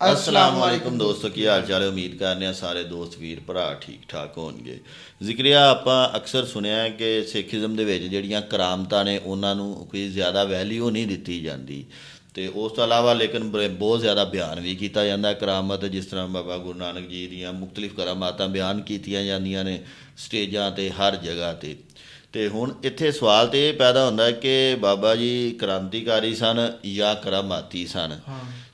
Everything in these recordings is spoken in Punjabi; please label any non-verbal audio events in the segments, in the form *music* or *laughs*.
ਅਸਲਾਮ ਵਾਲੇਕੁਮ ਦੋਸਤੋ ਕੀ ਹਾਲ ਚਾਲ ਹੈ ਉਮੀਦ ਕਰਨੇ ਆ ਸਾਰੇ ਦੋਸਤ ਵੀਰ ਭਰਾ ਠੀਕ ਠਾਕ ਹੋਣਗੇ ਜ਼ਿਕਰਿਆ ਆਪਾਂ ਅਕਸਰ ਸੁਣਿਆ ਹੈ ਕਿ ਸਿੱਖੀਜ਼ਮ ਦੇ ਵਿੱਚ ਜਿਹੜੀਆਂ ਕਰਾਮਤਾਂ ਨੇ ਉਹਨਾਂ ਨੂੰ ਕੋਈ ਜ਼ਿਆਦਾ ਵੈਲਿਊ ਨਹੀਂ ਦਿੱਤੀ ਜਾਂਦੀ ਤੇ ਉਸ ਤੋਂ ਇਲਾਵਾ ਲੇਕਿਨ ਬਹੁਤ ਜ਼ਿਆਦਾ ਬਿਆਨ ਵੀ ਕੀਤਾ ਜਾਂਦਾ ਹੈ ਕਰਾਮਤ ਜਿਸ ਤਰ੍ਹਾਂ ਬਾਬਾ ਗੁਰੂ ਨਾਨਕ ਜੀ ਦੀਆਂ ਮੁxtਲਿਫ ਕਰਾਮਾਤਾਂ ਬਿਆਨ ਕੀਤੀਆਂ ਜਾਂਦੀਆਂ ਨੇ ਸਟੇਜਾਂ ਤੇ ਹਰ ਜਗ੍ਹਾ ਤੇ ਤੇ ਹੁਣ ਇੱਥੇ ਸਵਾਲ ਤੇ ਇਹ ਪੈਦਾ ਹੁੰਦਾ ਹੈ ਕਿ ਬਾਬਾ ਜੀ ਕ੍ਰਾਂਤੀਕਾਰੀ ਸਨ ਜਾਂ ਕਰਾਮਾਤੀ ਸਨ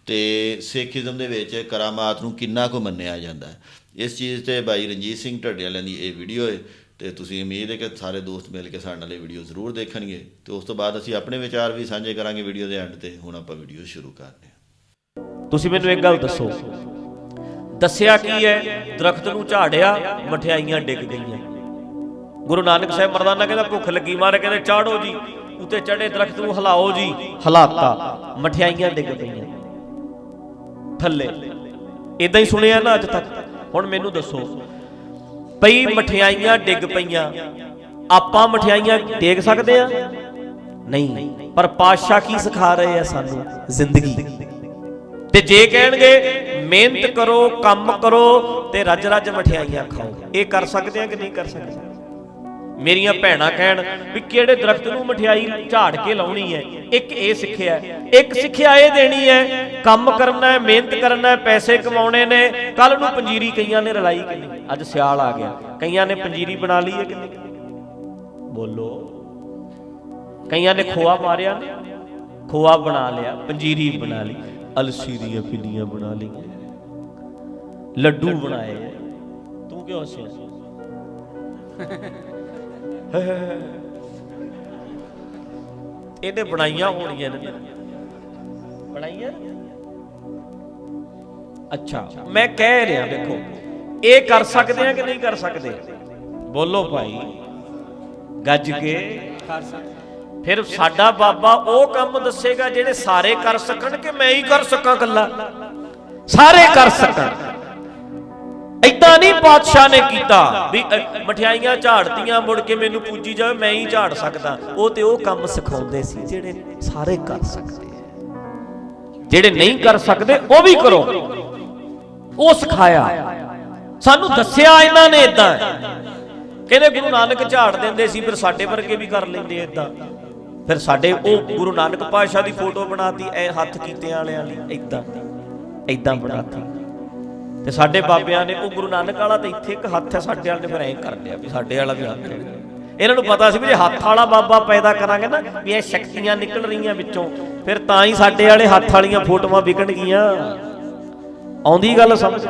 ਤੇ ਸਿੱਖੀਜ਼ਮ ਦੇ ਵਿੱਚ ਕਰਾਮਾਤ ਨੂੰ ਕਿੰਨਾ ਕੁ ਮੰਨਿਆ ਜਾਂਦਾ ਹੈ। ਇਸ ਚੀਜ਼ ਤੇ ਭਾਈ ਰਣਜੀਤ ਸਿੰਘ ਢੱਡੇ ਵਾਲਿਆਂ ਦੀ ਇਹ ਵੀਡੀਓ ਹੈ ਤੇ ਤੁਸੀਂ ਉਮੀਦ ਹੈ ਕਿ ਸਾਰੇ ਦੋਸਤ ਮਿਲ ਕੇ ਸਾਡੇ ਨਾਲ ਇਹ ਵੀਡੀਓ ਜ਼ਰੂਰ ਦੇਖਣਗੇ। ਤੇ ਉਸ ਤੋਂ ਬਾਅਦ ਅਸੀਂ ਆਪਣੇ ਵਿਚਾਰ ਵੀ ਸਾਂਝੇ ਕਰਾਂਗੇ ਵੀਡੀਓ ਦੇ ਐਂਡ ਤੇ। ਹੁਣ ਆਪਾਂ ਵੀਡੀਓ ਸ਼ੁਰੂ ਕਰਦੇ ਹਾਂ। ਤੁਸੀਂ ਮੈਨੂੰ ਇੱਕ ਗੱਲ ਦੱਸੋ। ਦੱਸਿਆ ਕੀ ਹੈ? ਦਰਖਤ ਨੂੰ ਝਾੜਿਆ, ਮਠਿਆਈਆਂ ਡਿੱਗ ਗਈਆਂ। ਗੁਰੂ ਨਾਨਕ ਸਾਹਿਬ ਮਰਦਾਨਾ ਕਹਿੰਦਾ, ਭੁੱਖ ਲੱਗੀ ਮਾਰੇ, ਕਹਿੰਦੇ, ਚਾੜੋ ਜੀ, ਉੱਤੇ ਚੜੇ ਦਰਖਤ ਨੂੰ ਹਿਲਾਓ ਜੀ। ਹਲਾਤਾ। ਮਠਿਆਈਆਂ ਡਿੱਗ ਪਈਆਂ। ਥੱਲੇ। ਇਦਾਂ ਹੀ ਸੁਣਿਆ ਨਾ ਅੱਜ ਤੱਕ। ਹੁਣ ਮੈਨੂੰ ਦੱਸੋ, ਪਈ ਮਠਿਆਈਆਂ ਡਿੱਗ ਪਈਆਂ, ਆਪਾਂ ਮਠਿਆਈਆਂ ਡੇਗ ਸਕਦੇ ਆ? ਨਹੀਂ, ਪਰ ਪਾਤਸ਼ਾਹ ਕੀ ਸਿਖਾ ਰਹੇ ਆ ਸਾਨੂੰ? ਜ਼ਿੰਦਗੀ। ਤੇ ਜੇ ਕਹਿਣਗੇ, ਮਿਹਨਤ ਕਰੋ, ਕੰਮ ਕਰੋ ਤੇ ਰੱਜ ਰੱਜ ਮਠਿਆਈਆਂ ਖਾਓ। ਇਹ ਕਰ ਸਕਦੇ ਆ ਕਿ ਨਹੀਂ ਕਰ ਸਕਦੇ? ਮੇਰੀਆਂ ਭੈਣਾਂ ਕਹਿਣ ਵੀ ਕਿਹੜੇ ਦਰਖਤ ਨੂੰ ਮਠਿਆਈ ਝਾੜ ਕੇ ਲਾਉਣੀ ਹੈ? ਇੱਕ ਇਹ ਸਿੱਖਿਆ ਇੱਕ ਸਿੱਖਿਆ ਇਹ ਦੇਣੀ ਹੈ, ਕੰਮ ਕਰਨਾ ਹੈ, ਮਿਹਨਤ ਕਰਨਾ ਹੈ, ਪੈਸੇ ਕਮਾਉਣੇ ਨੇ, ਕੱਲ ਨੂੰ ਪੰਜੀਰੀ ਕਈਆਂ ਨੇ ਰਲਾਈ ਕਿ ਅੱਜ ਸਿਆਲ ਆ ਗਿਆ। ਕਈਆਂ ਨੇ ਪੰਜੀਰੀ ਬਣਾ ਲਈ ਹੈ ਕਿ ਬੋਲੋ। ਕਈਆਂ ਨੇ ਖੋਆ ਮਾਰਿਆ ਨੇ, ਖੋਆ ਬਣਾ ਲਿਆ, ਪੰਜੀਰੀ ਬਣਾ ਲਈ, ਅਲਸੀ ਦੀਆਂ ਪਿੰਨੀਆਂ ਬਣਾ ਲਈਆਂ। ਲੱਡੂ ਬਣਾਏ। ਤੂੰ ਕਿਉਂ ਹੱਸਿਆ? *laughs* ਇਹਨੇ ਬਣਾਈਆਂ ਹੋਣੀਆਂ ਨੇ। ਬਣਾਈਆਂ? ਅੱਛਾ, ਮੈਂ ਕਹਿ ਰਿਹਾ, ਦੇਖੋ, ਇਹ ਕਰ ਸਕਦੇ ਆ ਕਿ ਨਹੀਂ ਕਰ ਸਕਦੇ? ਬੋਲੋ ਭਾਈ, ਗੱਜ ਕੇ। ਫਿਰ ਸਾਡਾ ਬਾਬਾ ਉਹ ਕੰਮ ਦੱਸੇਗਾ, ਜਿਹੜੇ ਸਾਰੇ ਕਰ ਸਕਣ ਕਿ ਮੈਂ ਹੀ ਕਰ ਸਕਾਂ ਕੱਲਾ ਸਾਰੇ ਕਰ ਸਕਣ। ਐਦਾਂ ਨਹੀਂ ਪਾਤਸ਼ਾਹ ਨੇ ਕੀਤਾ। ਵੀ ਅ, ਮਠਿਆਈਆਂ ਝਾੜਤੀਆਂ ਮੁੜ ਕੇ ਮੈਨੂੰ ਪੂਜੀ ਜਾਵੇ ਮੈਂ ਹੀ ਝਾੜ ਸਕਦਾ। ਉਹ ਤੇ ਉਹ ਕੰਮ ਸਿਖਾਉਂਦੇ ਸੀ ਜਿਹੜੇ ਸਾਰੇ ਕਰ ਸਕਦੇ ਜਿਹੜੇ ਨਹੀਂ ਕਰ ਸਕਦੇ ਉਹ ਵੀ ਕਰੋ। ਉਹ ਸਿਖਾਇਆ। ਸਾਨੂੰ ਦੱਸਿਆ ਇਹਨਾਂ ਨੇ ਇਦਾਂ ਕਹਿੰਦੇ ਗੁਰੂ ਨਾਨਕ ਝਾੜ ਦਿੰਦੇ ਸੀ ਫਿਰ ਸਾਡੇ ਵਰਗੇ ਵੀ ਕਰ ਲੈਂਦੇ ਇਦਾਂ ਫਿਰ ਸਾਡੇ ਉਹ ਗੁਰੂ ਨਾਨਕ ਪਾਤਸ਼ਾਹ ਦੀ ਫੋਟੋ ਬਣਾਤੀ ਐ ਹੱਥ ਕੀਤੇ ਵਾਲਿਆਂ ਲਈ ਇਦਾਂ ਇਦਾਂ ਬਣਾਤੀ। ਤੇ ਸਾਡੇ ਬਾਬਿਆਂ ਨੇ, ਉਹ ਗੁਰੂ ਨਾਨਕ ਵਾਲਾ ਤਾਂ ਇੱਥੇ ਇੱਕ ਹੱਥ ਹੈ ਸਾਡੇ ਵਾਲੇ ਨੇ ਫਿਰ ਐਂ ਕਰ ਲਿਆ ਵੀ ਸਾਡੇ ਵਾਲਾ ਵੀ ਹੱਥ ਹੈ। ਇਹਨਾਂ ਨੂੰ ਪਤਾ ਸੀ ਵੀ ਜੇ ਹੱਥ ਵਾਲਾ ਬਾਬਾ ਪੈਦਾ ਕਰਾਂਗੇ ਨਾ, ਵੀ ਇਹ ਸ਼ਕਤੀਆਂ ਨਿਕਲ ਰਹੀਆਂ ਵਿੱਚੋਂ, ਫਿਰ ਤਾਂ ਹੀ ਸਾਡੇ ਵਾਲੇ ਹੱਥ ਵਾਲੀਆਂ ਫੋਟੋਆਂ ਵਿਕਣਗੀਆਂ ਆਉਂਦੀ ਗੱਲ ਸਮਝ?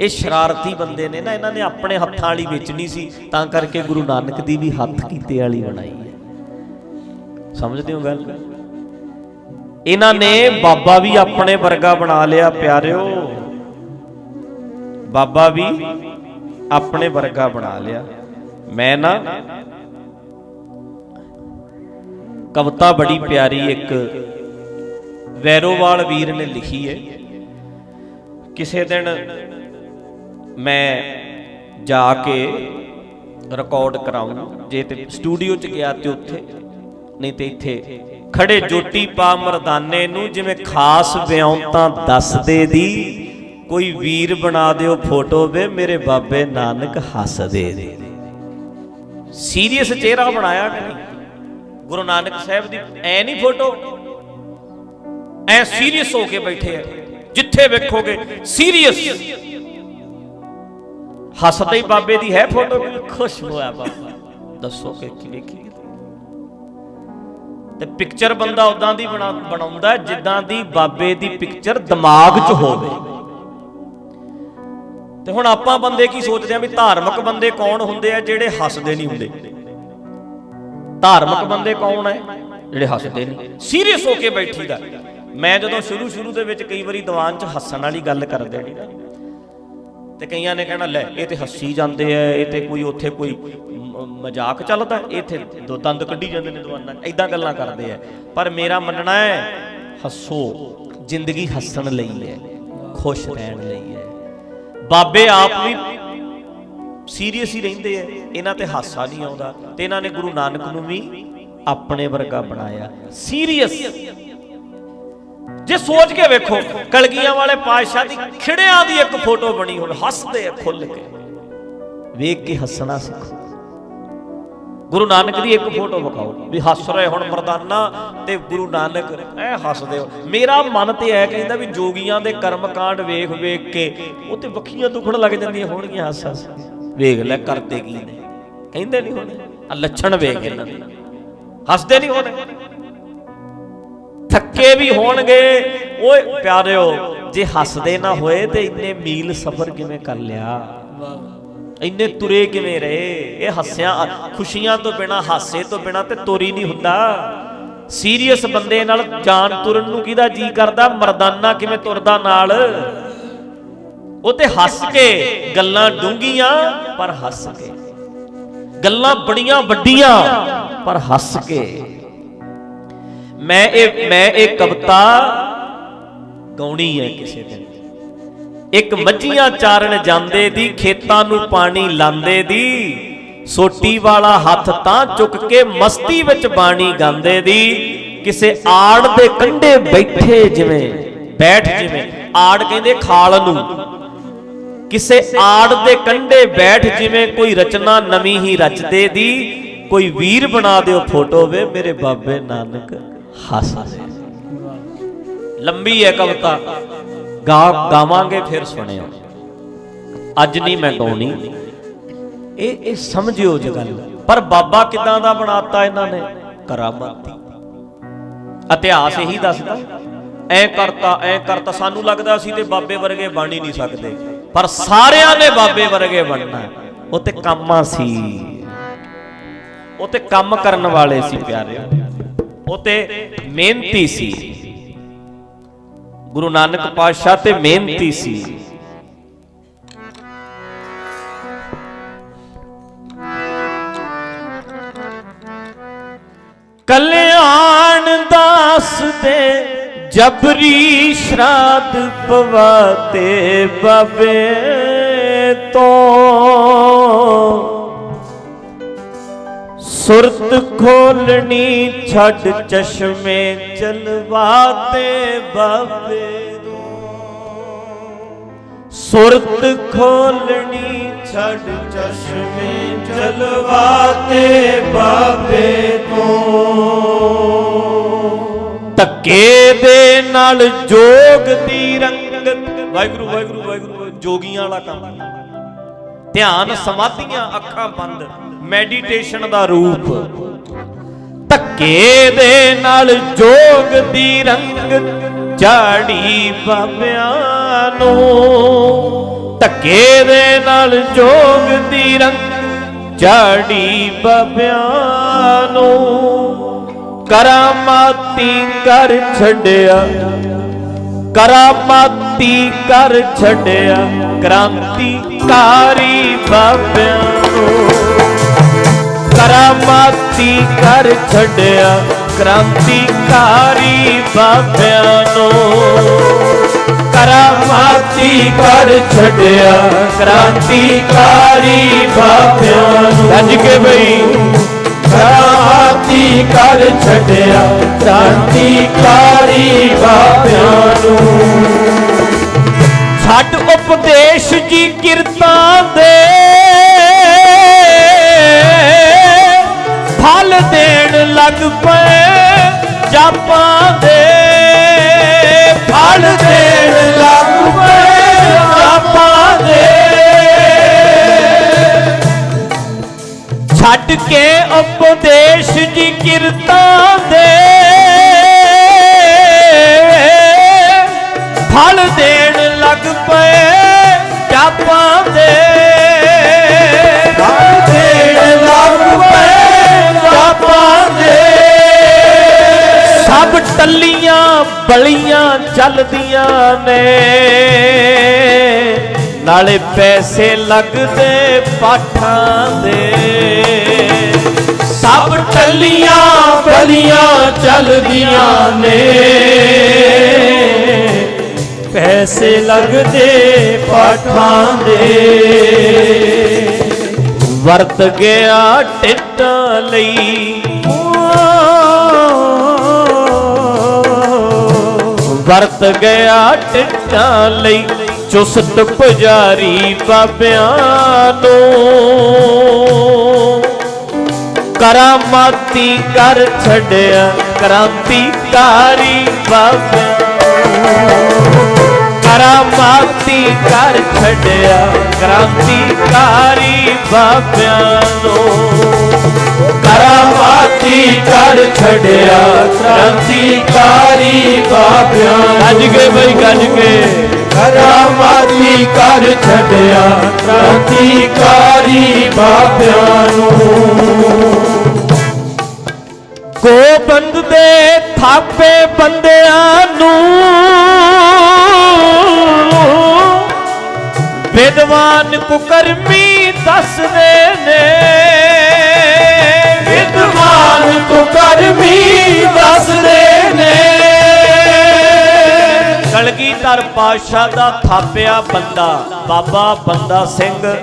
ਇਹ ਸ਼ਰਾਰਤੀ ਬੰਦੇ ਨੇ ਨਾ, ਇਹਨਾਂ ਨੇ ਆਪਣੇ ਹੱਥਾਂ ਵਾਲੀ ਵੇਚਣੀ ਸੀ, ਤਾਂ ਕਰਕੇ ਗੁਰੂ ਨਾਨਕ ਦੀ ਵੀ ਹੱਥ ਕੀਤੇ ਵਾਲੀ ਬਣਾਈ ਹੈ। ਸਮਝਦੇ ਹੋ ਗੱਲ? ਇਹਨਾਂ ਨੇ ਬਾਬਾ ਵੀ ਆਪਣੇ ਵਰਗਾ ਬਣਾ ਲਿਆ, ਪਿਆਰਿਓ। ਬਾਬਾ ਵੀ ਆਪਣੇ ਵਰਗਾ ਬਣਾ ਲਿਆ। ਮੈਂ ਨਾ ਕਵਿਤਾ ਬੜੀ ਪਿਆਰੀ ਇੱਕ ਵੈਰੋਵਾਲ ਵੀਰ ਨੇ ਲਿਖੀ ਹੈ। ਕਿਸੇ ਦਿਨ ਮੈਂ ਜਾ ਕੇ ਰਿਕਾਰਡ ਕਰਾਉਂ ਜੇ ਤੇ ਸਟੂਡੀਓ ਚ ਗਿਆ ਤੇ ਉੱਥੇ, ਨਹੀਂ ਤੇ ਇੱਥੇ। ਖੜੇ ਜੋਟੀ ਪਾ ਮਰਦਾਨੇ ਨੂੰ ਜਿਵੇਂ ਖਾਸ ਵਿਉਂਤਾਂ ਦੱਸਦੇ ਦੀ। ਕੋਈ ਵੀਰ ਬਣਾ ਦਿਓ ਫੋਟੋ ਵੇ, ਮੇਰੇ ਬਾਬੇ ਨਾਨਕ ਹੱਸਦੇ ਦੇ ਸੀਰੀਅਸ ਚਿਹਰਾ ਬਣਾਇਆ ਕਿ ਨਹੀਂ? ਗੁਰੂ ਨਾਨਕ ਸਾਹਿਬ ਦੀ ਐ ਨਹੀਂ ਫੋਟੋ? ਐ ਸੀਰੀਅਸ ਹੋ ਕੇ ਬੈਠੇ ਆ। ਜਿੱਥੇ ਵੇਖੋਗੇ, ਸੀਰੀਅਸ। ਹੱਸਦੇ ਹੀ ਬਾਬੇ ਦੀ ਹੈ ਫੋਟੋ। ਖੁਸ਼ ਹੋਇਆ ਬਾਬਾ। ਦੱਸੋ ਕਿ ਕੀ ਵੇਖੀ ਤੇ ਪਿਕਚਰ ਬੰਦਾ ਉਦਾਂ ਦੀ ਬਣਾ- ਬਣਾਉਂਦਾ ਜਿੱਦਾਂ ਦੀ ਬਾਬੇ ਦੀ ਪਿਕਚਰ ਦਿਮਾਗ 'ਚ ਹੋਵੇ। ਤੇ ਹੁਣ ਆਪਾਂ ਬੰਦੇ ਕੀ ਸੋਚਦੇ ਆ ਵੀ ਧਾਰਮਿਕ ਬੰਦੇ ਕੌਣ ਹੁੰਦੇ ਆ ਜਿਹੜੇ ਹੱਸਦੇ ਨਹੀਂ ਹੁੰਦੇ? ਧਾਰਮਿਕ ਬੰਦੇ ਕੌਣ ਹੈ ਜਿਹੜੇ ਹੱਸਦੇ ਨਹੀਂ। ਸੀਰੀਅਸ ਹੋ ਕੇ ਬੈਠੀ ਦਾ। ਮੈਂ ਜਦੋਂ ਸ਼ੁਰੂ ਸ਼ੁਰੂ ਦੇ ਵਿੱਚ ਕਈ ਵਾਰੀ ਦੀਵਾਨ 'ਚ ਹੱਸਣ ਵਾਲੀ ਗੱਲ ਕਰਦੇ ਨਹੀਂ ਤੇ ਕਈਆਂ ਨੇ ਕਹਿਣਾ, ਲੈ, ਇਹ ਤੇ ਹੱਸੀ ਜਾਂਦੇ ਆ, ਇਹ ਤੇ ਕੋਈ ਉੱਥੇ ਕੋਈ ਮਜ਼ਾਕ ਚੱਲਦਾ ਇੱਥੇ ਦੋ ਦੰਦ ਕੱਢੀ ਜਾਂਦੇ ਨੇ ਦੀਵਾਨਾਂ 'ਚ। ਐਦਾਂ ਗੱਲਾਂ ਕਰਦੇ ਆ। ਪਰ ਮੇਰਾ ਮੰਨਣਾ ਹੈ, ਹੱਸੋ, ਜ਼ਿੰਦਗੀ ਹੱਸਣ ਲਈ ਹੈ, ਖੁਸ਼ ਰਹਿਣ ਲਈ ਹੈ। ਬਾਬੇ ਆਪ ਵੀ ਸੀਰੀਅਸ ਹੀ ਰਹਿੰਦੇ ਆ, ਇਹਨਾਂ ਤੇ ਹਾਸਾ ਨਹੀਂ ਆਉਂਦਾ ਤੇ ਇਹਨਾਂ ਨੇ ਗੁਰੂ ਨਾਨਕ ਨੂੰ ਵੀ ਆਪਣੇ ਵਰਗਾ ਬਣਾਇਆ। ਸੀਰੀਅਸ। ਜੇ ਸੋਚ ਕੇ ਵੇਖੋ, ਕਲਗੀਆਂ ਵਾਲੇ ਪਾਤਸ਼ਾਹ ਦੀ ਖਿੜਿਆਂ ਦੀ ਇੱਕ ਫੋਟੋ ਬਣੀ ਹੁਣ, ਹੱਸਦੇ ਆ ਖੁੱਲ ਕੇ। ਵੇਖ ਕੇ ਹੱਸਣਾ ਸਿੱਖੋ। ਗੁਰੂ ਨਾਨਕ ਦੀ ਇੱਕ ਫੋਟੋ ਵਿਖਾਓ ਵੀ ਹੱਸ ਰਹੇ ਹੁਣ ਮਰਦਾਨਾ ਤੇ ਗੁਰੂ ਨਾਨਕ, ਐ ਹੱਸਦੇ ਹੋ। ਮੇਰਾ ਮਨ ਤੇ ਐ ਕਹਿੰਦਾ ਵੀ ਜੋਗੀਆਂ ਦੇ ਕਰਮ ਕਾਂਡ ਵੇਖ ਵੇਖ ਕੇ ਉਹ ਤੇ ਵੱਖੀਆਂ ਦੁਖਣ ਲੱਗ ਜਾਂਦੀਆਂ ਹੋਣਗੀਆਂ, ਹੱਸ ਹੱਸ। ਵੇਖ ਲੈ ਕਰਦੇ ਕੀ ਨੇ। ਕਹਿੰਦੇ ਨਹੀਂ ਹੋਣੇ। ਆ ਲੱਛਣ ਵੇਖ ਇਹਨਾਂ ਦੇ। ਹੱਸਦੇ ਨਹੀਂ ਹੋਣੇ। ਥੱਕੇ ਵੀ ਹੋਣਗੇ। ਓਏ ਪਿਆਰਿਓ, ਜੇ ਹੱਸਦੇ ਨਾ ਹੋਏ ਤੇ ਇੰਨੇ ਮੀਲ ਸਫ਼ਰ ਕਿਵੇਂ ਕਰ ਲਿਆ? ਇੰਨੇ ਤੁਰੇ ਕਿਵੇਂ ਰਹੇ? ਇਹ ਹੱਸਿਆ, ਖੁਸ਼ੀਆਂ ਤੋਂ ਬਿਨਾ, ਹਾਸੇ ਤੋਂ ਬਿਨਾ ਤੇ ਤੁਰੀ ਨਹੀਂ ਹੁੰਦਾ। ਸੀਰੀਅਸ ਬੰਦੇ ਨਾਲ ਜਾਨ ਤੁਰਨ ਨੂੰ ਕਿਹਦਾ ਜੀ ਕਰਦਾ? ਮਰਦਾਨਾ ਕਿਵੇਂ ਤੁਰਦਾ ਨਾਲ? ਉਹ ਤੇ ਹੱਸ ਕੇ ਗੱਲਾਂ ਡੂੰਗੀਆਂ ਪਰ ਹੱਸ ਕੇ। ਗੱਲਾਂ ਬੜੀਆਂ ਵੱਡੀਆਂ, ਪਰ ਹੱਸ ਕੇ। ਮੈਂ ਇਹ ਮੈਂ ਇਹ ਕਵਿਤਾ ਗਾਉਣੀ ਹੈ ਕਿਸੇ ਦਿਨ। ਇੱਕ ਮੱਝੀਆਂ ਚਾਰਨ ਜਾਂਦੇ ਦੀ, ਖੇਤਾਂ ਨੂੰ ਪਾਣੀ ਲਾਂਦੇ ਦੀ। ਸੋਟੀ ਵਾਲਾ ਹੱਥ ਤਾਂ ਚੁੱਕ ਕੇ ਮਸਤੀ ਵਿੱਚ ਬਾਣੀ ਗਾਉਂਦੇ ਦੀ। ਕਿਸੇ ਆੜ ਦੇ ਕੰਢੇ ਬੈਠੇ ਜਿਵੇਂ, ਬੈਠ ਜਿਵੇਂ, ਆੜ ਕਹਿੰਦੇ ਖਾਲ ਨੂੰ। ਕਿਸੇ ਆੜ ਦੇ ਕੰਢੇ ਬੈਠ ਜਿਵੇਂ, ਕੋਈ ਰਚਨਾ ਨਵੀਂ ਹੀ ਰਚਦੇ ਦੀ। ਕੋਈ ਵੀਰ ਬਣਾ ਦਿਓ ਫੋਟੋ ਵੇ, ਮੇਰੇ ਬਾਬੇ ਨਾਨਕ ਹੱਸਦੇ ਲੰਬੀ ਹੈ ਕਵਿਤਾ। ਗਾ, ਗਾਵਾਂਗੇ ਫਿਰ ਸੁਣਿਓ। ਅੱਜ ਨਹੀਂ ਮੈਂ ਗਾਉਣੀ। ਇਹ ਇਹ ਸਮਝਿਓ ਜੀ ਗੱਲ। ਪਰ ਬਾਬਾ ਕਿਦਾਂ ਦਾ ਬਣਾਤਾ ਇਹਨਾਂ ਨੇ? ਕਰਾਮਾਤੀ। ਇਤਿਹਾਸ ਇਹੀ ਦੱਸਦਾ, ਐ ਕਰਤਾ ਐ ਕਰਤਾ। ਸਾਨੂੰ ਲੱਗਦਾ ਸੀ ਤੇ ਬਾਬੇ ਵਰਗੇ ਬਣ ਹੀ ਨਹੀਂ ਸਕਦੇ। ਪਰ ਸਾਰਿਆਂ ਨੇ ਬਾਬੇ ਵਰਗੇ ਬਣਨਾ। ਉਹ ਤੇ ਕੰਮਾਂ ਸੀ। ਉਹ ਤੇ ਕੰਮ ਕਰਨ ਵਾਲੇ ਸੀ ਪਿਆਰੇ ਉਹ ਤੇ ਮਿਹਨਤੀ ਸੀ। ਗੁਰੂ ਨਾਨਕ ਪਾਤਸ਼ਾਹ ਤੇ ਮਿਹਨਤੀ ਸੀ। ਕਲਿਆਣ ਦਾਸ ਦੇ ਜਬਰੀ ਸ਼ਰਾਦ ਪਵਾਤੇ ਬਾਬੇ ਤੋਂ ਸੁਰਤ ਖੋਲਣੀ ਛੱਡ ਚਸ਼ਮੇ ਚਲਵਾਤੇ ਬਾਬੇ ਸੁਰਤ ਖੋਲਣੀ ਛੱਡ ਚਸ਼ਮੇ ਚਲਵਾਤੇ ਬਾਬੇ ਤੋਂ ਧੱਕੇ ਦੇ ਨਾਲ ਜੋਗ ਦੀ ਰੰਗਤ। ਵਾਹਿਗੁਰੂ ਵਾਹਿਗੁਰੂ ਵਾਹਿਗੁਰੂ, ਜੋਗੀਆਂ ਵਾਲਾ ਕੰਮ। ਧਿਆਨ ਸਮਾਧੀਆਂ ਅੱਖਾਂ ਬੰਦ ਮੈਡੀਟੇਸ਼ਨ ਦਾ ਰੂਪ। ਧੱਕੇ ਦੇ ਨਾਲ ਜੋਗ ਦੀ ਰੰਗ ਝਾੜੀ ਬਾਬਿਆਂ ਨੂੰ। ਧੱਕੇ ਦੇ ਨਾਲ ਜੋਗ ਦੀ ਰੰਗ ਝਾੜੀ ਬਾਬਿਆਂ ਨੂੰ। ਕਰਾਮਾਤੀ ਕਰ ਛੱਡਿਆ, ਕਰਾਮਾਤੀ ਕਰ ਛੱਡਿਆ, ਕ੍ਰਾਂਤੀ ਕ੍ਰਾਂਤੀਕਾਰੀ ਬਾਬਿਆਂ ਨੂੰ। ਕਰਾਮਾਤੀ ਕਰ ਛੱਡਿਆ ਕ੍ਰਾਂਤੀਕਾਰੀ ਬਾਬਿਆਂ ਨੂੰ। ਕਰਾਮਾਤੀ ਕਰ ਛੱਡਿਆ ਕ੍ਰਾਂਤੀਕਾਰੀ ਬਾਬਿਆਂ ਨੂੰ। ਰੱਜ ਕੇ ਬਈ। ਕਰਾਮਾਤੀ ਕਰ ਛੱਡਿਆ ਕ੍ਰਾਂਤੀਕਾਰੀ ਬਾਬਿਆਂ ਨੂੰ। ਛੱਡ ਉਪਦੇਸ਼ ਜੀ ਕਿਰਤਾਂ ਦੇ। ਫਲ ਦੇਣ ਲੱਗ ਪਏ ਜਾਪਾਂ ਦੇ। ਫਲ ਦੇਣ ਲੱਗ ਪਏ ਜਾਪਾਂ ਦੇ। ਛੱਡ ਕੇ ਉਪਦੇਸ਼ ਜੀ ਕਿਰਤਾਂ ਬਲੀਆਂ ਚੱਲਦੀਆਂ ਨੇ। ਨਾਲੇ ਪੈਸੇ ਲੱਗਦੇ ਪਾਠਾਂ ਦੇ। ਸਭ ਟੱਲੀਆਂ ਬਲੀਆਂ ਚੱਲਦੀਆਂ ਨੇ। ਪੈਸੇ ਲੱਗਦੇ ਪਾਠਾਂ ਦੇ। ਵਰਤ ਗਿਆ ਟਿੱਟਾਂ ਲਈ। ਵਰਤ ਗਿਆ ਟਿੱਟਾਂ ਲਈ ਚੁਸਤ ਪੁਜਾਰੀ ਬਾਬਿਆਂ ਨੂੰ। ਕਰਾਮਾਤੀ ਕਰ ਛੱਡਿਆ ਕ੍ਰਾਂਤੀਕਾਰੀ ਬਾਬਿਆਂ ਕਰਾਮਾਤੀ ਕਰ ਛੱਡਿਆ ਕ੍ਰਾਂਤੀਕਾਰੀ ਬਾਬਿਆਂ ਨੂੰ। ਕਰ ਛੜਿਆ ਕ੍ਰਾਂਤੀਕਾਰੀ ਬਾਬਿਆਂ ਗੱਜ ਕੇ ਬਈ ਗੱਜ ਕੇ। ਕਰਾਮਾਤੀ ਕਰ ਛੜਿਆ ਕ੍ਰਾਂਤੀਕਾਰੀ ਬਾਬਿਆਂ ਨੂੰ। ਗੋਬੰਦ ਦੇ ਥਾਪੇ ਬੰਦਿਆਂ ਨੂੰ। ਵਿਦਵਾਨ ਕੁਕਰਮੀ ਦੱਸਦੇ ਨੇ। ਵਿਦਵਾਨ ਕੋ ਕਰਮੀ ਦੱਸਦੇ ਨੇ। ਕਲਗੀਧਰ ਪਾਤਸ਼ਾਹ ਦਾ ਥਾਪਿਆ ਬੰਦਾ ਬਾਬਾ ਬੰਦਾ ਸਿੰਘ।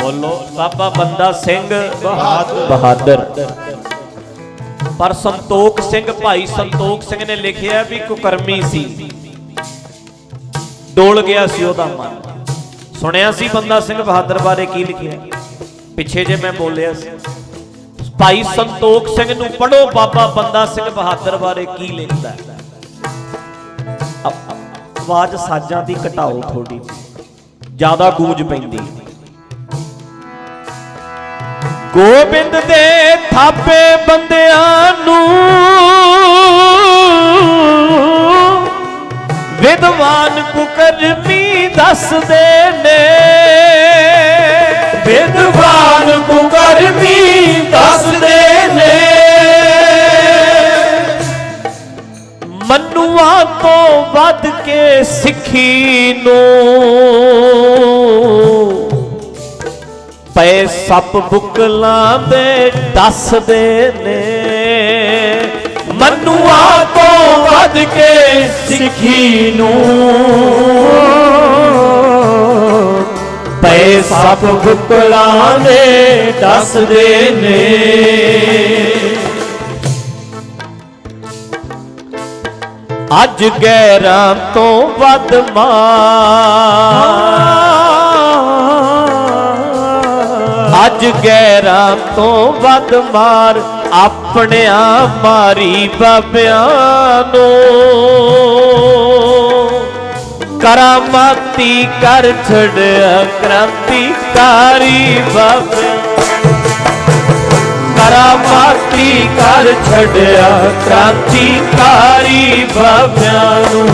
ਬੋਲੋ ਬਾਬਾ ਬੰਦਾ ਸਿੰਘ। ਬਹਾਦਰ। ਬਹਾਦਰ। ਪਰ ਸੰਤੋਖ ਸਿੰਘ ਭਾਈ ਸੰਤੋਖ ਸਿੰਘ ਨੇ ਲਿਖਿਆ ਵੀ ਕੁਕਰਮੀ ਸੀ। ਡੋਲ ਗਿਆ ਸੀ ਉਹਦਾ ਮਨ। ਸੁਣਿਆ ਸੀ ਬੰਦਾ ਸਿੰਘ ਬਹਾਦਰ ਬਾਰੇ ਕੀ ਲਿਖਿਆ? ਪਿੱਛੇ ਜੇ ਮੈਂ ਬੋਲਿਆ ਸੀ। ਭਾਈ ਸੰਤੋਖ ਸਿੰਘ ਨੂੰ ਪੜੋ ਬਾਬਾ ਬੰਦਾ ਸਿੰਘ ਬਹਾਦਰ ਬਾਰੇ ਕੀ ਲਿਖਦਾ ਹੈ? ਆਵਾਜ਼ ਸਾਜ਼ਾਂ ਦੀ ਘਟਾਓ ਥੋੜੀ ਜ਼ਿਆਦਾ ਗੂੰਜ ਪੈਂਦੀ ਗੋਬਿੰਦ ਦੇ ਥਾਪੇ ਬੰਦਿਆਂ ਨੂੰ ਵਿਦਵਾਨ ਕੁਕਰਮੀ ਦੱਸਦੇ ਨੇ। ਵਿਦਵਾਨ ਕੋ ਦੱਸਦੇ ਨੇ। ਮਨੂਆਂ ਤੋਂ ਵੱਧ ਕੇ ਸਿੱਖੀ ਨੂੰ। ਪਏ ਸੱਪ ਬੁਕਲਾਂ ਦੇ ਦੱਸਦੇ ਨੇ। ਮਨੂਆ ਤੋਂ ਵੱਧ ਕੇ ਸਿੱਖੀ ਨੂੰ। ਪਏ ਸਭ ਬੁਕਲਾਂ ਦੇ ਦੱਸਦੇ ਨੇ। ਅੱਜ ਗੈਰਾਂ ਤੋਂ ਵੱਧ ਮਾਰ। ਅੱਜ ਗੈਰਾਂ ਤੋਂ ਵੱਧ ਮਾਰ ਆਪਣਿਆਂ ਮਾਰੀ ਬਾਬਿਆਂ ਨੂੰ। ਕਰਾਮਾਤੀ ਕਰ ਛੜਿਆ ਕ੍ਰਾਂਤੀਕਾਰੀ ਬਾਬਿਆਂ ਕਰਾਮਾਤੀ ਕਰ ਛੜਿਆ ਕ੍ਰਾਂਤੀਕਾਰੀ ਬਾਬਿਆਂ ਨੂੰ।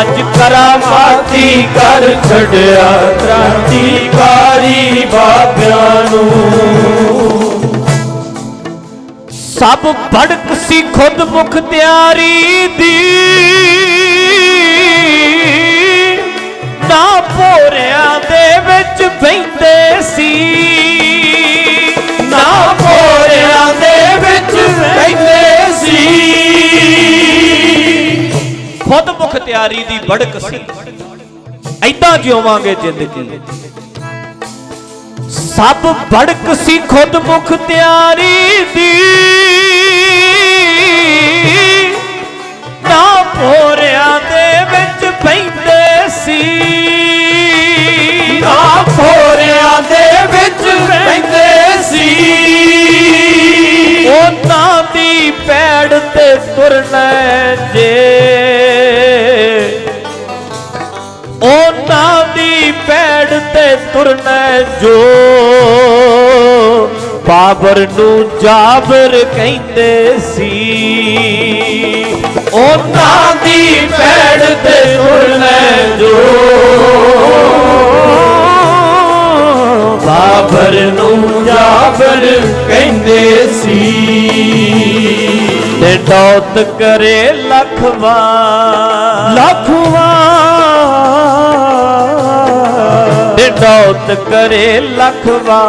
ਅੱਜ ਕਰਾਮਾਤੀ ਕਰ ਛੜਿਆ ਕ੍ਰਾਂਤੀਕਾਰੀ ਬਾਬਿਆਂ ਨੂੰ। ਸਭ ਭੜਕ ਸੀ ਖੁਦ ਮੁਖਤਿਆਰੀ ਦੀ। ਨਾ ਭੋਰਿਆਂ ਦੇ ਵਿੱਚ ਬੈਂਦੇ ਸੀ। ਨਾ ਭੋਰਿਆਂ ਦੇ ਵਿੱਚ ਬੈਠੇ ਸੀ। ਖੁਦ ਮੁਖਤਿਆਰੀ ਦੀ ਬੜਕ ਸੀ। ਐਦਾਂ ਜਿਉਵਾਂਗੇ ਜ਼ਿੰਦਗੀ। ਸਭ ਬੜਕ ਸੀ ਖੁਦ ਮੁਖਤਿਆਰੀ ਦੀ। ਨਾ ਭੋਰਿਆਂ ਦੇ ਵਿੱਚ ਬੈਂਦੇ ਸੀ। ਨਾ ਭੋਰਿਆਂ ਦੇ ਵਿੱਚ ਬੈਠੇ ਸੀ। ਉਹਨਾਂ ਦੀ ਪੈੜ ਤੇ ਤੁਰਨਾ ਜੇ। ਉਹਨਾਂ ਦੀ ਪੈੜ ਤੇ ਤੁਰਨਾ ਜੋ। ਬਾਬਰ ਨੂੰ ਜਾਬਰ ਕਹਿੰਦੇ ਸੀ। ਉਹਨਾਂ ਦੀ ਪੈੜ ਤੇ ਤੁਰਨਾ ਜੋ। ਬਾਬਰ ਨੂੰ ਜਾਬਰ ਕਹਿੰਦੇ ਸੀ ਤੇ ਦੌਤ ਕਰੇ ਲਖਵਾ ਲਖਵਾ ਤੇ ਦੌਤ ਕਰੇ ਲਖਵਾ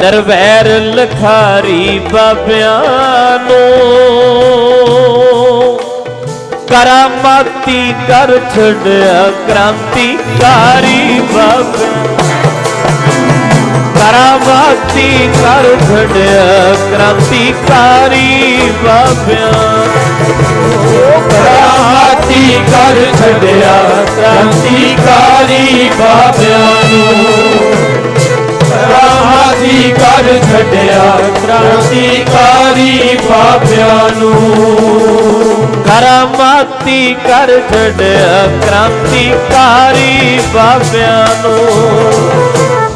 ਨਰਵੈਰ ਲਖਾਰੀ ਬਾਬਿਆਂ ਨੂੰ। ਕਰਾਮਾਤੀ ਕਰ ਛੜਿਆ ਕ੍ਰਾਂਤੀਕਾਰੀ ਬਾਬਿਆਂ ਕਰਾਮਾਤੀ ਕਰ ਛੜਿਆ ਕ੍ਰਾਂਤੀਕਾਰੀ ਬਾਬਿਆਂ ਕਰਾਮਾਤੀ ਕਰ ਛੱਡਿਆ ਕ੍ਰਾਂਤੀਕਾਰੀ ਬਾਬਿਆਂ ਨੂੰ ਕਰਾਮਾਤੀ ਕਰ ਛੱਡਿਆ, ਕ੍ਰਾਂਤੀਕਾਰੀ ਬਾਬਿਆਂ ਨੂੰ। ਕਰਮਾਤੀ ਕਰ ਛੱਡਿਆ, ਕ੍ਰਾਂਤੀਕਾਰੀ ਬਾਬਿਆਂ ਨੂੰ।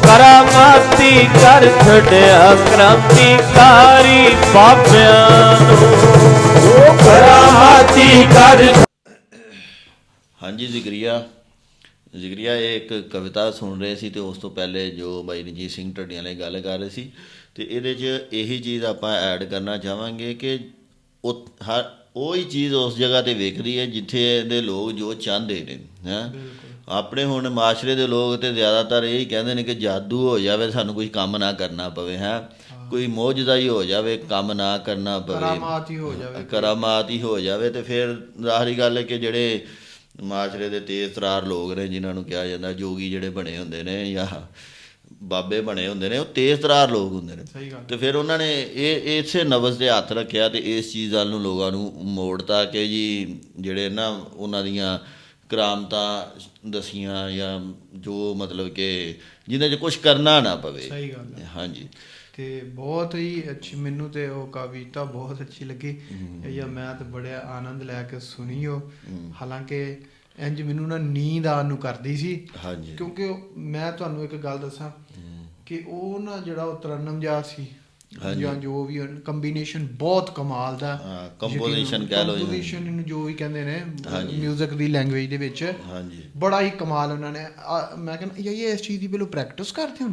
ਕਰਾਮਾਤੀ ਕਰ ਛੱਡਿਆ, ਕ੍ਰਾਂਤੀਕਾਰੀ ਬਾਬਿਆਂ ਨੂੰ। ਕਰਾਮਾਤੀ ਕਰ ਹਾਂਜੀ ਜ਼ਿਕਰੀਆ ਜ਼ਿਕਰੀਆ ਇਹ ਇੱਕ ਕਵਿਤਾ ਸੁਣ ਰਹੇ ਸੀ ਤੇ ਉਸ ਤੋਂ ਪਹਿਲੇ ਜੋ ਬਾਈ ਰਣਜੀਤ ਸਿੰਘ ਢੱਡੀਆਂ ਲਈ ਗੱਲ ਕਰ ਰਹੇ ਸੀ। ਤੇ ਇਹਦੇ 'ਚ ਇਹੀ ਚੀਜ਼ ਆਪਾਂ ਐਡ ਕਰਨਾ ਚਾਹਾਂਗੇ ਕਿ ਉਹ ਹਰ ਉਹੀ ਚੀਜ਼ ਉਸ ਜਗ੍ਹਾ ਤੇ ਵੇਖਦੀ ਹੈ ਜਿੱਥੇ ਦੇ ਲੋਕ ਜੋ ਚਾਹੁੰਦੇ ਨੇ ਹੈ। ਆਪਣੇ ਹੁਣ ਮਾਸ਼ਰੇ ਦੇ ਲੋਕ ਤੇ ਜ਼ਿਆਦਾਤਰ ਇਹ ਹੀ ਕਹਿੰਦੇ ਨੇ ਕਿ ਜਾਦੂ ਹੋ ਜਾਵੇ ਸਾਨੂੰ ਕੋਈ ਕੰਮ ਨਾ ਕਰਨਾ ਪਵੇ ਹੈ। ਕੋਈ ਮੋਜਦਾ ਹੀ ਹੋ ਜਾਵੇ ਕੰਮ ਨਾ ਕਰਨਾ ਪਵੇ। ਕਰਾਮਾਤ ਹੀ ਹੋ ਜਾਵੇ। ਕਰਾਮਾਤ ਹੀ ਹੋ ਜਾਵੇ ਤੇ ਫਿਰ ਜ਼ਾਹਰੀ ਗੱਲ ਹੈ ਕਿ ਜਿਹੜੇ ਮਾਸ਼ਰੇ ਦੇ ਤੇਜ਼ ਤਰਾਰ ਲੋਕ ਨੇ ਜਿਨ੍ਹਾਂ ਨੂੰ ਕਿਹਾ ਜਾਂਦਾ ਜੋਗੀ ਜਿਹੜੇ ਬਣੇ ਹੁੰਦੇ ਨੇ ਜਾਂ ਬਾਬੇ ਬਣੇ ਹੁੰਦੇ ਨੇ ਉਹ ਤੇਜ਼ ਤਰਾਰ ਲੋਕ ਹੁੰਦੇ ਨੇ। ਤੇ ਫਿਰ ਉਹਨਾਂ ਨੇ ਇਹ ਇਸੇ ਨਵਜ਼ ਦੇ ਹੱਥ ਰੱਖਿਆ ਤੇ ਇਸ ਚੀਜ਼ ਵੱਲ ਨੂੰ ਲੋਕਾਂ ਨੂੰ ਮੋੜਤਾ ਕਿ ਜੀ ਜਿਹੜੇ ਨਾ ਉਹਨਾਂ ਦੀਆਂ ਕਰਾਮਤਾਂ ਦਸੀਆਂ ਜਾਂ ਜੋ ਮਤਲਬ ਕਿ ਜਿਹਦੇ 'ਚ ਕੁਝ ਕਰਨਾ ਨਾ ਪਵੇ। ਸਹੀ ਗੱਲ ਹੈ ਹਾਂਜੀ। ਤੇ ਬਹੁਤ ਹੀ ਅੱਛੀ ਮੈਨੂੰ ਤੇ ਉਹ ਕਵਿਤਾ ਬਹੁਤ ਅੱਛੀ ਲੱਗੀ। ਜਾਂ ਮੈਂ ਤੇ ਬੜਿਆ ਆਨੰਦ ਲੈ ਕੇ ਸੁਣੀ ਉਹ ਹਾਲਾਂਕਿ ਇੰਜ ਮੈਨੂੰ ਨਾ ਨੀਂਦ ਆਉਣ ਨੂੰ ਕਰਦੀ ਸੀ। ਹਾਂਜੀ। ਕਿਉਂਕਿ ਮੈਂ ਤੁਹਾਨੂੰ ਇੱਕ ਗੱਲ ਦੱਸਾਂ ਕਿ ਉਹ ਨਾ ਜਿਹੜਾ ਉਹ ਤਰਨਮ ਜਾ ਸੀ ਜਾਂ ਜੋ ਵੀ ਕੰਬੀਨੇਸ਼ਨ ਬਹੁਤ ਕਮਾਲ ਦਾ। composition ਕਹਿ ਜੀ। ਕੰਪੋਜੀਸ਼ਨ ਨੂੰ ਜੋ ਵੀ ਕਹਿੰਦੇ ਨੇ 뮤직 ਦੀ ਲੈਂਗੁਏਜ ਦੇ ਵਿੱਚ। ਹਾਂਜੀ। ਬੜਾ ਹੀ ਕਮਾਲ ਉਹਨਾਂ ਨੇ। ਮੈਂ ਕਹਿੰਦਾ ਯਾ ਇਹ ਇਸ ਚੀਜ਼ ਦੀ ਪਹਿਲਾਂ ਪ੍ਰੈਕਟਿਸ ਕਰਦੇ ਹੁਣ?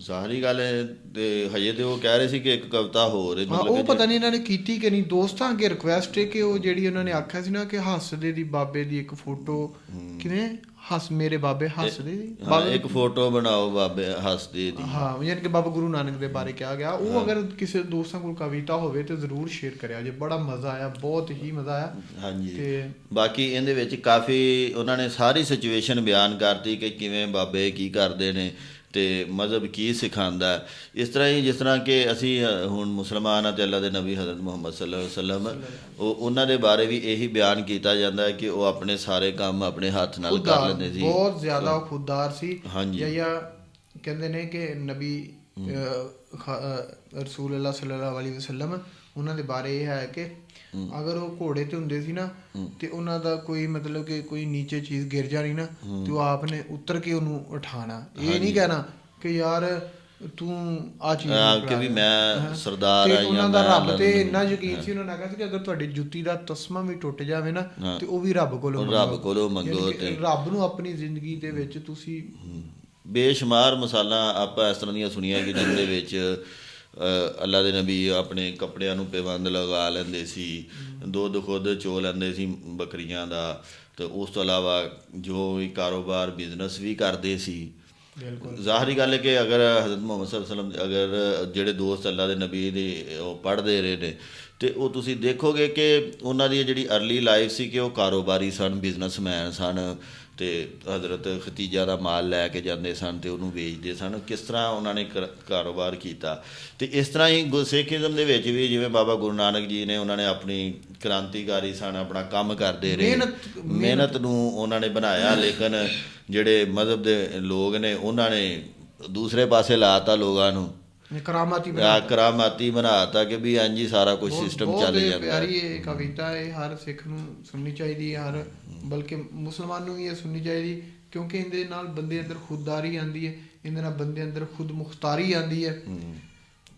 ਜ਼ਾਹਰੀ ਗੱਲ ਹੈ ਤੇ ਹਜੇ ਤੇ ਉਹ ਕਹਿ ਰਹੇ ਸੀ ਕਿ ਇੱਕ ਕਵਿਤਾ ਹੋਰ ਹੈ ਹਾਂ ਉਹ ਪਤਾ ਨਹੀਂ ਇਹਨਾਂ ਨੇ ਕੀਤੀ ਕਿ ਨਹੀਂ। ਦੋਸਤਾਂ ਅੱਗੇ ਰਿਕੁਐਸਟ ਹੈ ਕਿ ਉਹ ਜਿਹੜੀ ਉਹਨਾਂ ਨੇ ਆਖਿਆ ਸੀ ਨਾ ਕਿ ਹੱਸਦੇ ਦੀ ਬਾਬੇ ਦੀ ਇੱਕ ਫੋਟੋ ਕਿਵੇਂ? ਹੱਸ ਮੇਰੇ ਬਾਬੇ ਹੱਸਦੇ ਦੀ ਇੱਕ ਫੋਟੋ ਬਣਾਓ ਬਾਬੇ ਹੱਸਦੇ ਦੀ। ਹਾਂ ਯਾਨੀ ਕਿ ਬਾਬਾ ਗੁਰੂ ਨਾਨਕ ਦੇ ਬਾਰੇ ਕਿਹਾ ਗਿਆ। ਉਹ ਅਗਰ ਕਿਸੇ ਦੋਸਤਾਂ ਕੋਲ ਕਵਿਤਾ ਹੋਵੇ ਤੇ ਜ਼ਰੂਰ ਸ਼ੇਅਰ ਕਰਿਆ ਜੇ ਬੜਾ ਮਜ਼ਾ ਆਇਆ ਬਹੁਤ ਹੀ ਮਜ਼ਾ ਆਇਆ। ਹਾਂਜੀ। ਤੇ ਬਾਕੀ ਇਹਦੇ ਵਿੱਚ ਕਾਫੀ ਉਹਨਾਂ ਨੇ ਸਾਰੀ ਸਿਚੁਏਸ਼ਨ ਬਿਆਨ ਕਰਤੀ ਕਿ ਕਿਵੇਂ ਬਾਬੇ ਕੀ ਕਰਦੇ ਨੇ। ਤੇ ਮਜ਼ਹਬ ਕੀ ਸਿਖਾਉਂਦਾ। ਇਸ ਤਰ੍ਹਾਂ ਹੀ ਜਿਸ ਤਰ੍ਹਾਂ ਕਿ ਅਸੀਂ ਹੁਣ ਮੁਸਲਮਾਨ ਆ ਤੇ ਅੱਲਾ ਦੇ ਨਬੀ ਹਜ਼ਰਤ ਮੁਹੰਮਦ ਸੱਲੱਲਾਹੁ ਅਲੈਹਿ ਵਸੱਲਮ ਉਹ ਉਹਨਾਂ ਦੇ ਬਾਰੇ ਵੀ ਇਹੀ ਬਿਆਨ ਕੀਤਾ ਜਾਂਦਾ ਹੈ ਕਿ ਉਹ ਆਪਣੇ ਸਾਰੇ ਕੰਮ ਆਪਣੇ ਹੱਥ ਨਾਲ ਕਰ ਲੈਂਦੇ ਸੀ ਬਹੁਤ ਜ਼ਿਆਦਾ ਖੁਦਦਾਰ ਸੀ। ਜਾਂ ਜਾਂ ਕਹਿੰਦੇ ਨੇ ਕਿ ਨਬੀ ਰਸੂਲ ਅੱਲਾਹ ਸੱਲੱਲਾਹੁ ਅਲੈਹਿ ਵਸੱਲਮ ਉਹਨਾਂ ਦੇ ਬਾਰੇ ਇਹ ਹੈ ਕਿ ਅਗਰ ਉਹ ਘੋੜੇ ਤੇ ਹੁੰਦੇ ਸੀ ਨਾ ਤੇ ਉਹਨਾਂ ਦਾ ਕੋਈ ਮਤਲਬ ਕਿ ਕੋਈ ਨੀਚੇ ਚੀਜ਼ ਗਿਰ ਜਾਣੀ ਨਾ ਤੇ ਉਹ ਆਪ ਨੇ ਉਤਰ ਕੇ ਉਹਨੂੰ ਉਠਾਣਾ ਇਹ ਨਹੀਂ ਕਹਿਣਾ ਕਿ ਯਾਰ ਤੂੰ ਆ ਚੀਜ਼ ਕਿ ਵੀ ਮੈਂ। ਸਰਦਾਰ ਆ ਜਾਂ ਉਹਨਾਂ ਦਾ ਰੱਬ ਤੇ ਇੰਨਾ। ਯਕੀਨ ਸੀ ਉਹਨਾਂ ਨੇ ਕਿਹਾ ਕਿ ਅਗਰ ਤੁਹਾਡੀ ਜੁੱਤੀ ਦਾ ਤਸਮਾ ਵੀ ਟੁੱਟ ਜਾਵੇ ਨਾ। ਤੇ ਉਹ ਵੀ ਰੱਬ ਕੋਲੋਂ ਉਹ ਰੱਬ ਮੰਗੋ। ਕੋਲੋਂ ਮੰਗੋ ਤੇ- ਰੱਬ ਨੂੰ ਆਪਣੀ ਜ਼ਿੰਦਗੀ ਦੇ ਵਿੱਚ ਤੁਸੀਂ ਬੇਸ਼ੁਮਾਰ ਮਿਸਾਲਾਂ ਆਪਾਂ ਇਸ ਤਰ੍ਹਾਂ ਦੀਆਂ ਸੁਣੀਆਂ ਕਿ ਜਿਹਦੇ ਵਿੱਚ ਅੱਲਾ ਦੇ ਨਬੀ ਆਪਣੇ ਕੱਪੜਿਆਂ ਨੂੰ ਪਾਬੰਦ ਲਗਾ ਲੈਂਦੇ ਸੀ ਦੁੱਧ ਖੁਦ ਚੋ ਲੈਂਦੇ ਸੀ ਬੱਕਰੀਆਂ ਦਾ। ਤੇ ਉਸ ਤੋਂ ਇਲਾਵਾ ਜੋ ਵੀ ਕਾਰੋਬਾਰ ਬਿਜ਼ਨਸ ਵੀ ਕਰਦੇ ਸੀ। ਬਿਲਕੁਲ। ਜ਼ਾਹਰੀ ਗੱਲ ਹੈ ਕਿ ਅਗਰ ਹਜ਼ਰਤ ਮੁਹੰਮਦ ਵਸੱਲਮ ਅਗਰ ਜਿਹੜੇ ਦੋਸਤ ਅੱਲਾ ਦੇ ਨਬੀ ਦੇ ਉਹ ਪੜ੍ਹਦੇ ਰਹੇ ਨੇ ਤੇ ਉਹ ਤੁਸੀਂ ਦੇਖੋਗੇ ਕਿ ਉਹਨਾਂ ਦੀ ਜਿਹੜੀ ਅਰਲੀ ਲਾਈਫ ਸੀ ਕਿ ਉਹ ਕਾਰੋਬਾਰੀ ਸਨ ਬਿਜ਼ਨਸਮੈਨ ਸਨ। ਤੇ ਹਜ਼ਰਤ ਖਤੀਜਾ ਦਾ ਮਾਲ ਲੈ ਕੇ ਜਾਂਦੇ ਸਨ ਤੇ ਉਹਨੂੰ ਵੇਚਦੇ ਸਨ। ਕਿਸ ਤਰ੍ਹਾਂ ਉਹਨਾਂ ਨੇ ਕਰ- ਕਾਰੋਬਾਰ ਕੀਤਾ? ਤੇ ਇਸ ਤਰ੍ਹਾਂ ਹੀ ਗੁਰਸਿੱਖੀਜ਼ਮ ਦੇ ਵਿੱਚ ਵੀ ਜਿਵੇਂ ਬਾਬਾ ਗੁਰੂ ਨਾਨਕ ਜੀ ਨੇ ਉਹਨਾਂ ਨੇ ਆਪਣੀ ਕ੍ਰਾਂਤੀਕਾਰੀ ਸਨ ਆਪਣਾ ਕੰਮ ਕਰਦੇ ਰਹੇ। ਮਿਹਨਤ- ਮਿਹਨਤ ਨੂੰ ਉਹਨਾਂ ਨੇ ਬਣਾਇਆ ਲੇਕਿਨ ਜਿਹੜੇ ਮਜ਼ਹਬ ਦੇ ਲੋਕ ਨੇ ਉਹਨਾਂ ਨੇ ਦੂਸਰੇ ਪਾਸੇ ਲਾਤਾ ਲੋਕਾਂ ਨੂੰ। ਕਰਾਮਾਤੀ ਆ ਕਰਾਮਾਤੀ ਬਣਾਤਾ ਕਿ ਵੀ ਇੰਜ ਹੀ ਸਾਰਾ ਕੁਝ ਸਿਸਟਮ ਚੱਲ ਜਾਂਦਾ। ਪਿਆਰੀ ਹੈ। ਇਹ ਕਵਿਤਾ ਹੈ ਹਰ ਸਿੱਖ ਨੂੰ ਸੁਣਨੀ ਚਾਹੀਦੀ ਹੈ ਹਰ ਬਲਕਿ ਮੁਸਲਮਾਨ ਨੂੰ ਵੀ ਇਹ ਸੁਣਨੀ ਚਾਹੀਦੀ ਕਿਉਂਕਿ ਇਹਦੇ ਨਾਲ ਬੰਦੇ ਅੰਦਰ ਖੁਦਦਾਰੀ ਆਂਦੀ ਹੈ ਇਹਦੇ ਨਾਲ ਬੰਦੇ ਅੰਦਰ ਖੁਦ ਮੁਖਤਾਰੀ ਆਂਦੀ ਹੈ।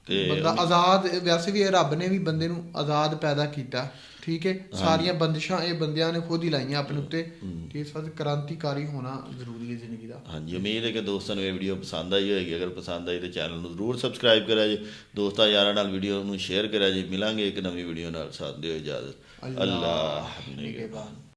ਤੇ ਬੰਦਾ ਆਜ਼ਾਦ ਵੈਸੇ ਵੀ ਇਹ ਰੱਬ ਨੇ ਵੀ ਬੰਦੇ ਨੂੰ ਆਜ਼ਾਦ ਪੈਦਾ ਕੀਤਾ। ਠੀਕ ਹੈ? ਸਾਰੀਆਂ ਬੰਦਿਸ਼ਾਂ ਇਹ ਬੰਦਿਆਂ ਨੇ ਖੁਦ ਹੀ ਲਾਈਆਂ ਆਪਣੇ ਉੱਤੇ ਤੇ ਇਸ ਵਾਸਤੇ ਕ੍ਰਾਂਤੀਕਾਰੀ ਹੋਣਾ ਜ਼ਰੂਰੀ ਹੈ ਜ਼ਿੰਦਗੀ ਦਾ। ਹਾਂਜੀ ਉਮੀਦ ਹੈ ਕਿ ਦੋਸਤਾਂ ਨੂੰ ਇਹ ਵੀਡੀਓ ਪਸੰਦ ਆਈ ਹੋਏਗੀ। ਅਗਰ ਪਸੰਦ ਆਈ ਤਾਂ ਚੈਨਲ ਨੂੰ ਜ਼ਰੂਰ ਸਬਸਕ੍ਰਾਈਬ ਕਰਿਆ ਜੀ। ਦੋਸਤਾਂ ਯਾਰਾਂ ਨਾਲ ਵੀਡੀਓ ਨੂੰ ਸ਼ੇਅਰ ਕਰਿਆ ਜੀ। ਮਿਲਾਂਗੇ ਇੱਕ ਨਵੀਂ ਵੀਡੀਓ ਨਾਲ। ਸਾਥ ਦਿਓ ਇਜਾਜ਼ਤ। ਅੱਲਾਹ। ਨਿਗਹਿਬਾਨ।